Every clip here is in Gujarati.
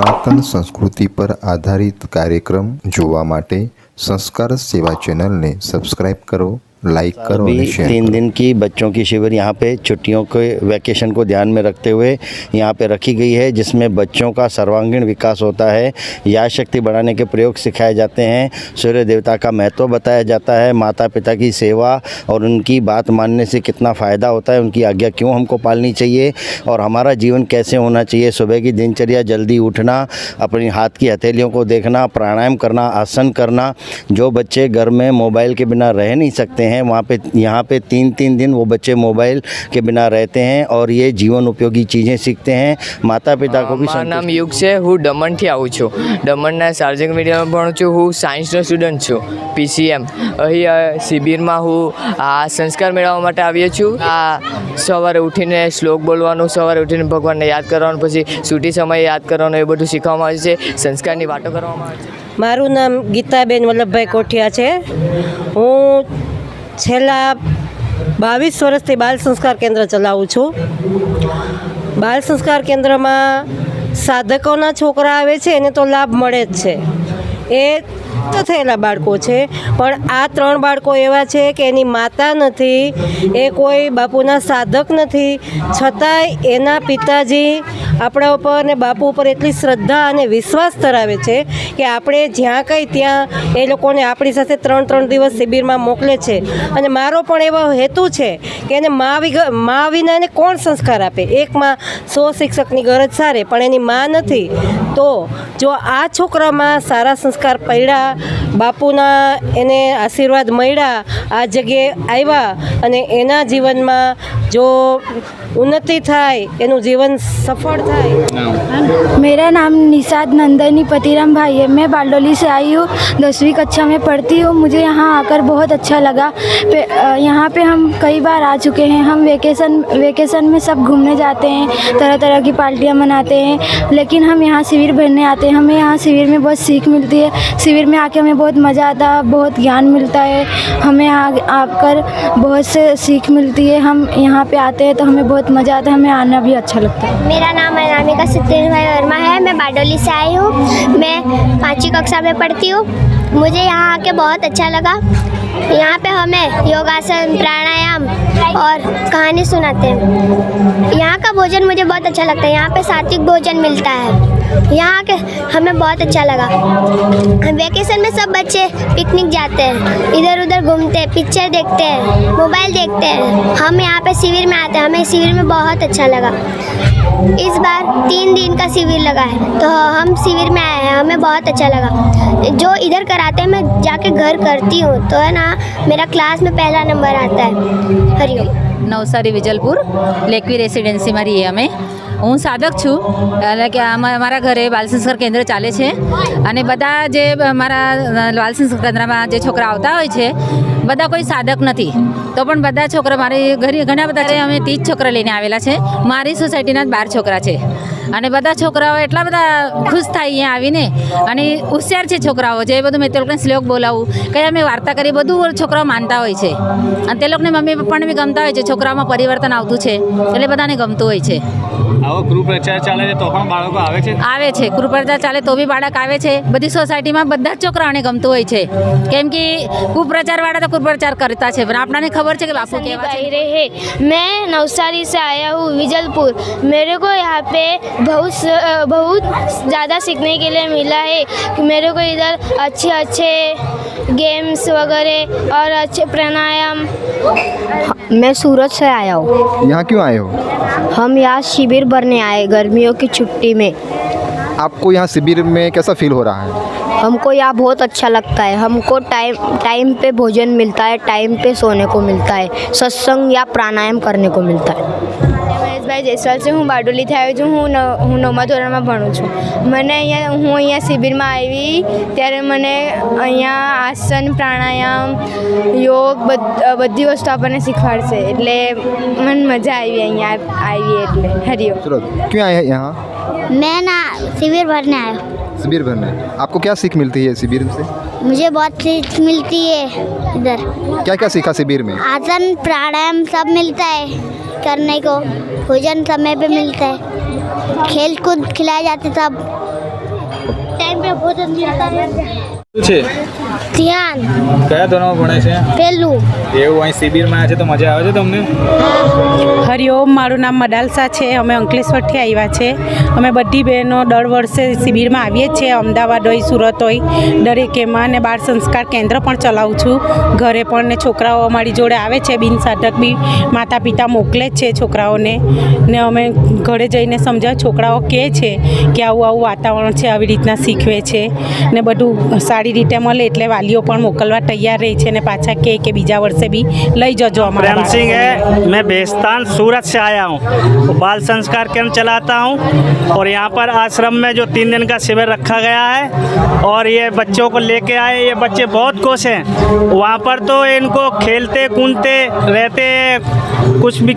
સનાતન સંસ્કૃતિ પર આધારિત કાર્યક્રમ જોવા માટે સંસ્કાર સેવા ચેનલને સબસ્ક્રાઈબ કરો. लाइक करो अभी तीन दिन की बच्चों की शिविर यहाँ पे छुट्टियों के वैकेशन को ध्यान में रखते हुए यहाँ पे रखी गई है जिसमें बच्चों का सर्वांगीण विकास होता है। याद शक्ति बढ़ाने के प्रयोग सिखाए जाते हैं। सूर्य देवता का महत्व बताया जाता है। माता पिता की सेवा और उनकी बात मानने से कितना फ़ायदा होता है उनकी आज्ञा क्यों हमको पालनी चाहिए? और हमारा जीवन कैसे होना चाहिए? सुबह की दिनचर्या जल्दी उठना अपने हाथ की हथेलियों को देखना प्राणायाम करना आसन करना जो बच्चे घर में मोबाइल के बिना रह नहीं सकते हैं वहाँ पे यहाँ पे तीन तीन दिन वो बच्चे मोबाइल के बिना रहते हैं और ये जीवन उपयोगी चीज़ें सीखते हैं माता पिता को भी મારું નામ संतुष्ट- યુગ છે હું દમણથી આવું છું દમણના સાર્વજનિક મીડિયામાં ભણું છું હું સાયન્સનો સ્ટુડન્ટ છું પીસીએમ અહીં અ, શિબિરમાં હું આ સંસ્કાર મેળવવા માટે આવ્યો છું આ સવારે ઉઠીને શ્લોક બોલવાનું સવારે ઉઠીને ભગવાનને યાદ કરવાનું પછી સૂટી સમયે યાદ કરવાનું એ બધું શીખવામાં આવે છે સંસ્કારની વાતો કરવામાં આવે છે મારું નામ ગીતાબેન વલ્લભભાઈ કોઠિયા છે હું છેલ્લા બાવીસ વર્ષથી બાલ સંસ્કાર કેન્દ્ર ચલાવું છું. બાલ સંસ્કાર કેન્દ્રમાં સાધકોના છોકરા આવે છે, એને તો લાભ મળે જ છે. એ તો થયેલા બાળકો છે. પણ આ ત્રણ બાળકો એવા છે કે એની માતા નથી, એ કોઈ બાપુના સાધક નથી. છતાંય એના પિતાજી આપણા ઉપર ને બાપુ ઉપર એટલી શ્રદ્ધા અને વિશ્વાસ ધરાવે છે કે આપણે જ્યાં કંઈ ત્યાં એ લોકોને આપણી સાથે ત્રણ ત્રણ દિવસ શિબિરમાં મોકલે છે. અને મારો પણ એવો હેતુ છે કે એને મા વિગ મા વિના એને કોણ સંસ્કાર આપે? એકમાં સો શિક્ષકની ગરજ સારે, પણ એની મા નથી. તો જો આ છોકરામાં સારા સંસ્કાર પડ્યા બાપુના એને આશીર્વાદ મળ્યા આ જગ્યાએ આવ્યા અને એના જીવનમાં જો ઉન્નતિ થાય એનું જીવન સફળ થાય मेरा नाम निषाद नंदनी पतिराम भाई है मैं बारडोली से आई हूँ दसवीं कक्षा में पढ़ती हूँ मुझे यहाँ आकर बहुत अच्छा लगा पे- अ, यहाँ पे हम कई बार आ चुके हैं हम वेकेशन वेकेशन में सब घूमने जाते हैं तरह तरह की पार्टियाँ मनाते हैं लेकिन हम यहाँ शिविर भरने आते हैं हमें यहाँ शिविर में बहुत सीख मिलती है शिविर में आके हमें बहुत मज़ा आता है, बहुत ज्ञान मिलता है, हमें यहाँ आकर बहुत से सीख मिलती है, हम यहाँ पे आते हैं तो हमें बहुत मज़ा आता है, हमें आना भी अच्छा लगता है। मेरा नाम अनामिका सत्येंद्र भाई वर्मा है, मैं बारडोली से आई हूँ, मैं पाँचवीं कक्षा में पढ़ती हूँ, मुझे यहाँ आके बहुत अच्छा लगा। यहाँ पे हमें योगासन, प्राणायाम और कहानी सुनाते हैं। यहाँ का भोजन मुझे बहुत अच्छा लगता है, यहाँ पे सात्विक भोजन मिलता है। यहाँ के हमें बहुत अच्छा लगा। वेकेशन में सब बच्चे पिकनिक जाते हैं। इधर उधर घूमते हैं पिक्चर देखते हैं मोबाइल देखते हैं। हम यहाँ पे शिविर में आते हैं, हमें शिविर में बहुत अच्छा लगा। इस बार तीन दिन का शिविर लगा है तो हम शिविर में आए हैं, हमें बहुत अच्छा लगा। जो इधर कराते हैं, मैं जाके घर करती हूँ तो है ना, मेरा क्लास में पहला नंबर आता है। हरिओम। नवसारी विजलपुर, लेकवी रेसिडेंसी में है हमें। હું સાધક છું, એટલે કે અમારા ઘરે બાલ સંસ્કાર કેન્દ્ર ચાલે છે. અને બધા જે મારા બાલ સંસ્કાર કેન્દ્રમાં જે છોકરા આવતા હોય છે, બધા કોઈ સાધક નથી. તો પણ બધા છોકરા, મારી ઘરે ઘણા બધા અમે ત્રીસ છોકરા લઈને આવેલા છે. મારી સોસાયટીના બાર છોકરા છે. અને બધા છોકરાઓ એટલા બધા ખુશ થાય અહીંયા આવીને અને હોશિયાર છે છોકરાઓ જે બધું મેં તે લોકોને શ્લોક બોલાવું કંઈ અમે વાર્તા કરી બધું છોકરાઓ માનતા હોય છે અને તે લોકોને મમ્મી પપ્પાને બી ગમતા હોય છે છોકરાઓમાં પરિવર્તન આવતું છે એટલે બધાને ગમતું હોય છે આવો ગૃહ પ્રચાર ચાલે છે તો પણ બાળકો આવે છે આવે છે કુપ્રચાર ચાલે તો બી બાળક આવે છે બધી સોસાયટીમાં બધા જ છોકરાઓને ગમતું હોય છે કેમ કે કુપ્રચાર વાળા તો કુપ્રચાર કરતા છે પણ આપણને खबर છે કે બાપુ કેવા છે रहे हैं मैं नवसारी से आया हूँ विजलपुर मेरे को यहाँ पे बहुत बहुत ज़्यादा सीखने के लिए मिला है कि मेरे को इधर अच्छे अच्छे गेम्स वगैरह और अच्छे प्राणायाम मैं सूरत से आया हूँ। यहाँ क्यों आए हो? हम यहाँ शिविर भरने आए गर्मियों की छुट्टी में। आपको यहाँ शिविर में कैसा फील हो रहा है? हमको यहाँ बहुत अच्छा लगता है। हमको टाइम टाइम पे भोजन मिलता है टाइम पे सोने को मिलता है सत्संग या प्राणायाम करने को मिलता है। મહેશભાઈ જયસ્વાલ છે હું બારડોલીથી આવી છું હું નવ હું નવમા ધોરણમાં ભણું છું મને અહીંયા હું અહીંયા શિબિરમાં આવી ત્યારે મને અહીંયા આસન પ્રાણાયામ યોગ બધ- બધી વસ્તુ આપણને શીખવાડશે એટલે મને મજા આવી અહીંયા આવી એટલે હરિઓમ चलो क्यों आए हैं यहाँ मैं ना शिविर भरने आया हूँ शिविर भरने आपको क्या सीख मिलती है शिविर से मुझे बहुत सीख मिलती है इधर क्या क्या सीखा शिविर में आसन प्राणायाम सब मिलता है करने को भोजन समय पे मिलता है खेल कूद खिलाए जाते सब टाइम पे भोजन मिलता है ધ્યાન. કયા ધોરણમાં ભણે છે? પેલું. એવું અહીં શિબિરમાં છે તો મજા આવે છે તમને? હરિઓમ મારું નામ મડાલસા છે. અમે અંકલેશ્વરથી આવ્યા છે. અમે બધી બહેનો દર વર્ષે શિબિરમાં આવીએ છીએ. અમદાવાદ હોય સુરત હોય દરેક અને બાળ સંસ્કાર કેન્દ્ર પણ ચલાવું છું. ઘરે પણ ને છોકરાઓ અમારી જોડે આવે છે. બિનસાધક બી માતા પિતા મોકલે છે છોકરાઓને. ને અમે ઘરે જઈને સમજાવ છોકરાઓ કહે છે કે આવું આવું વાતાવરણ છે આવી રીતના શીખવે છે. ને બધું સારી રીતે મળે એટલે વાલીઓ પણ મોકલવા તૈયાર રહે છે ને પાછા કહે કે બીજા વર્ષે બી લઈ જજો અમારા प्रेम सिंह બાળકોને. है मैं बेस्तान सूरत से आया हूँ बाल संस्कार केंद्र चलाता हूँ और यहाँ पर आश्रम में जो तीन दिन का शिविर रखा गया है और ये बच्चों को लेके आए ये बच्चे बहुत खुश हैं वहाँ पर तो इनको खेलते कूदते रहते कुछ भी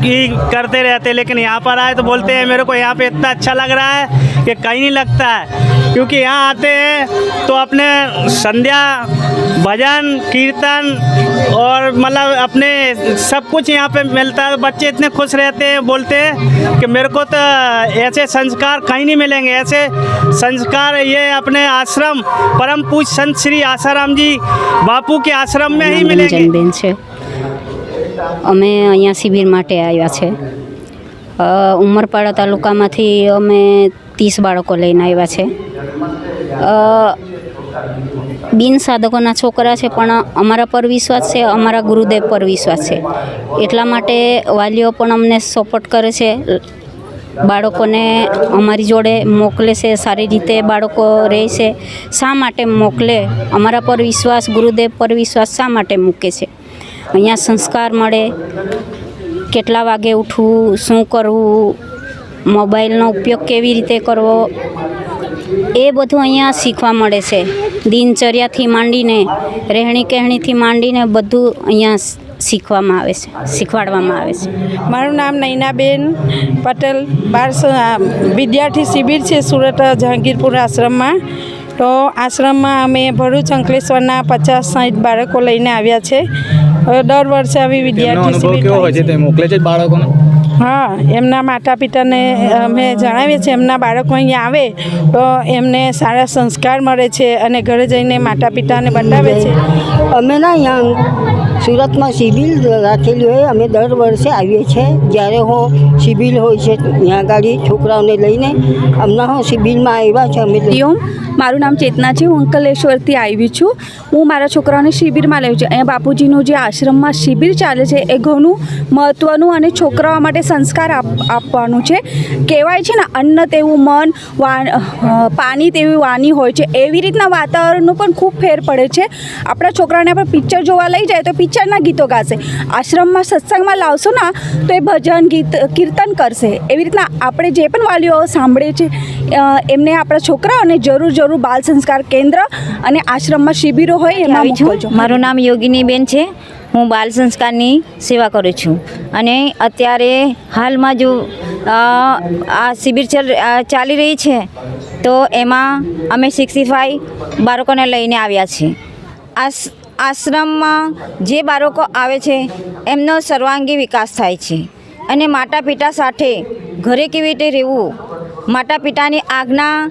करते रहते लेकिन यहाँ पर आए तो बोलते हैं मेरे को यहाँ पे इतना अच्छा लग रहा है कि कहीं नहीं लगता है। क्योंकि यहाँ आते हैं तो अपने संध्या भजन कीर्तन और मतलब अपने सब कुछ यहाँ पे मिलता है। बच्चे इतने खुश रहते हैं बोलते हैं कि मेरे को तो ऐसे संस्कार कहीं नहीं मिलेंगे। ऐसे संस्कार ये अपने आश्रम परम पूज संत श्री आसाराम जी बापू के आश्रम में ही मिलेंगे। અમે અહીંયા શિબિર માટે આવ્યા છે. ઉમરપાડા તાલુકામાંથી અમે ત્રીસ બાળકો લઈને આવ્યા છે. બિન સાધકોના છોકરા છે, પણ અમારા પર વિશ્વાસ છે, અમારા ગુરુદેવ પર વિશ્વાસ છે. એટલા માટે વાલીઓ પણ અમને સપોર્ટ કરે છે. બાળકોને અમારી જોડે મોકલે છે, સારી રીતે બાળકો રહે છે. શા માટે મોકલે? અમારા પર વિશ્વાસ, ગુરુદેવ પર વિશ્વાસ શા માટે મૂકે છે? અહીંયા સંસ્કાર મળે. કેટલા વાગે ઉઠવું, શું કરવું, મોબાઈલનો ઉપયોગ કેવી રીતે કરવો, એ બધું અહીંયા શીખવા મળે છે. દિનચર્યાથી માંડીને રહેણી કહેણીથી માંડીને બધું અહીંયા શીખવામાં આવે છે, શીખવાડવામાં આવે છે. મારું નામ નૈનાબેન પટેલ, બાર વિદ્યાર્થી શિબિર છે સુરત જહાંગીરપુર આશ્રમમાં. તો આશ્રમમાં અમે ભરૂચ અંકલેશ્વરના પચાસ સાઠ બાળકો લઈને આવ્યા છે. હવે દર વર્ષે આવી વિદ્યાર્થી શિબિર કેવો હોય છે? છે. તે મોકલે છે બાળકોને? હા એમના માતા પિતાને અમે જણાવીએ છીએ એમના બાળકો અહીંયા આવે તો એમને સારા સંસ્કાર મળે છે અને ઘરે જઈને માતા પિતાને બતાવે છે. અમે ના અહીંયા સુરતમાં સિવિલ રાખેલી હોય અમે દર વર્ષે આવીએ છીએ. જ્યારે હું સિવિલ હોય છે ત્યાં આગળ છોકરાઓને લઈને હમણાં હું સિવિલમાં આવ્યા છે અમે મારું નામ ચેતના છે હું અંકલેશ્વરથી આવી છું. હું મારા છોકરાઓને શિબિરમાં લઉં છું. અહીંયા બાપુજીનું જે આશ્રમમાં શિબિર ચાલે છે એ ઘણું મહત્ત્વનું અને છોકરાઓ માટે સંસ્કાર આપ આપવાનું છે. કહેવાય છે ને અન્ન તેવું મન પાણી તેવી વાની હોય છે. એવી રીતના વાતાવરણનું પણ ખૂબ ફેર પડે છે. આપણા છોકરાને આપણે પિક્ચર જોવા લઈ જાય તો પિક્ચરના ગીતો ગાશે. આશ્રમમાં સત્સંગમાં લાવશો ના તો એ ભજન ગીત કીર્તન કરશે. એવી રીતના આપણે જે પણ વાલીઓ સાંભળે અ, એમને આપણા છોકરાઓને જરૂર જરૂર બાલ સંસ્કાર કેન્દ્ર અને આશ્રમમાં શિબિરો હોય એમાં મોકલજો. મારું નામ યોગિનીબેન છે. હું બાલ સંસ્કારની સેવા કરું છું. અને અત્યારે હાલમાં જો આ શિબિર ચલ ચાલી રહી છે તો એમાં અમે સિક્સટી ફાઈવ બાળકોને લઈને આવ્યા છીએ. આસ આશ્રમમાં જે બાળકો આવે છે એમનો સર્વાંગી વિકાસ થાય છે. અને માતા પિતા સાથે ઘરે કેવી રીતે રહેવું માતા પિતાની આજ્ઞા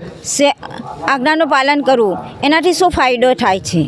આજ્ઞાનું પાલન કરવું એનાથી શું ફાયદો થાય છે?